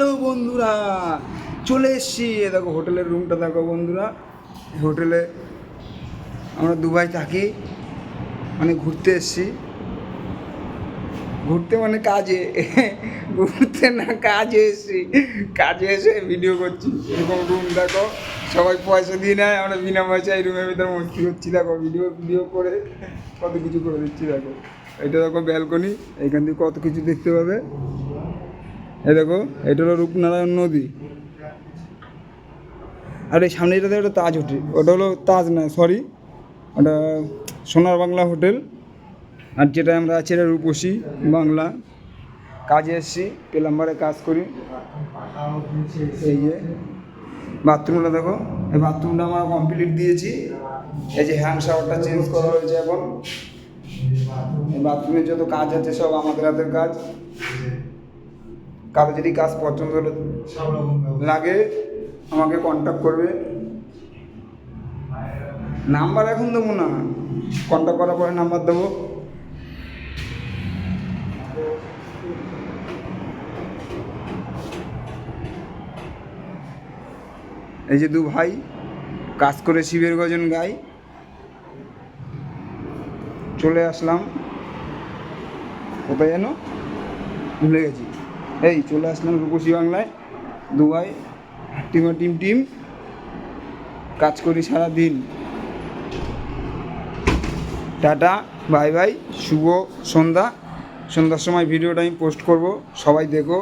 Hello বন্ধুরা, চলে এসছি। এ দেখো, হোটেলের রুমটা দেখো বন্ধুরা। হোটেলে আমরা দুবাই থাকি মানে ঘুরতে এসছি। ঘুরতে মানে কাজে, ঘুরতে না কাজে এসছি। কাজে এসে ভিডিও করছি। এরকম রুম দেখো, সবাই পয়সা দিয়ে নেয়, আমরা বিনা পয়সায় রুমের ভিতরে মস্তি করছি। দেখো ভিডিও ভিডিও করে কত কিছু করে দিচ্ছি, দেখো। এটা দেখো ব্যালকনি এখান থেকে কত কিছু দেখতে পাবে। এই দেখো, এটা হলো রূপনারায়ণ নদী। আর এই সামনে এটাতে একটা তাজ হোটেল। ওটা হলো তাজ না সরি ওটা সোনার বাংলা হোটেল। আর যেটা আমরা আছি, এটা রূপসী বাংলা। কাজে এসেছি, প্লাম্বারে কাজ করি। এই যে বাথরুমটা দেখো, এই বাথরুমটা আমরা কমপ্লিট দিয়েছি। এই যে হ্যান্ড শাওয়ারটা চেঞ্জ করা হয়েছে এখন। এই বাথরুমের যত কাজ আছে, সব আমাদের হাতের কাজ। কারও যদি কাজ পছন্দ লাগে, আমাকে কন্ট্যাক্ট করবে। নাম্বার এখন দেবো না। কন্ট্যাক্ট করার পরে নাম্বার দেবো। এই যে দু ভাই, কাজ করে শিবের গজন গাই। চলে আসলাম। কোথায় যেন? ভুলে গেছি। এই, চলে আসলাম রূপসী বাংলায়। দু ভাই টিমা, টিম টিম। কাজ করি সারা দিন টাটা, বাই বাই, শুভ সন্ধ্যা। সন্ধ্যার সময় ভিডিওটা আমি পোস্ট করব, সবাই দেখো,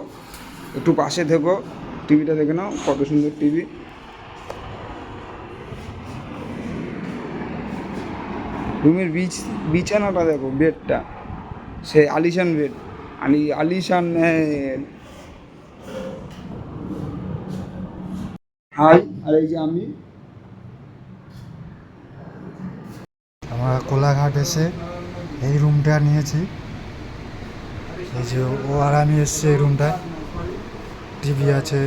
একটু পাশে থেকো। টিভিটা দেখে নাও, কত সুন্দর টিভি। রুমের বিছ বিছানাটা দেখো, বেডটা। সে আলিশান বেড। আলি আলিশান হাই আর এই যে আমি আমরা কোলাঘাট এসে এই রুমটা নিয়েছি। এই যে ও আর আমি এসছি এই রুমটায় টিভি আছে।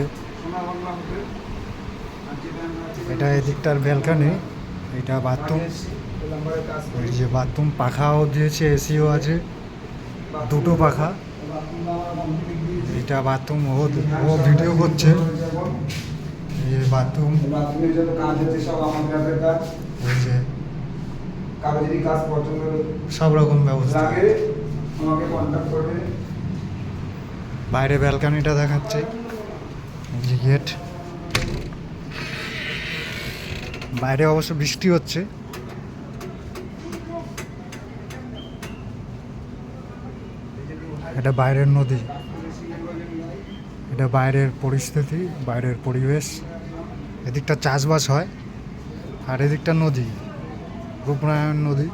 এটা এদিকটার ব্যালকানি এটা বাথরুম এই যে বাথরুম পাখাও দিয়েছে এসিও আছে। দুটো পাখা। এটা বাথরুম ও ও ভিডিও করছে। এই বাথরুম বাথরুমের কাজ আছে সব আমাদের কাজ। পছন্দ রকম ব্যবস্থা। লাগে আমাকে কন্ট্যাক্ট করবে। বাইরে ব্যালকানিটা দেখাচ্ছে। যে গেট বাইরে অবশ্য বৃষ্টি হচ্ছে। এটা বাইরের নদী। এটা বাইরের পরিস্থিতি, বাইরের পরিবেশ। এদিকটা চাষবাস হয় আর এদিকটা নদী, রূপনারায়ণ নদী।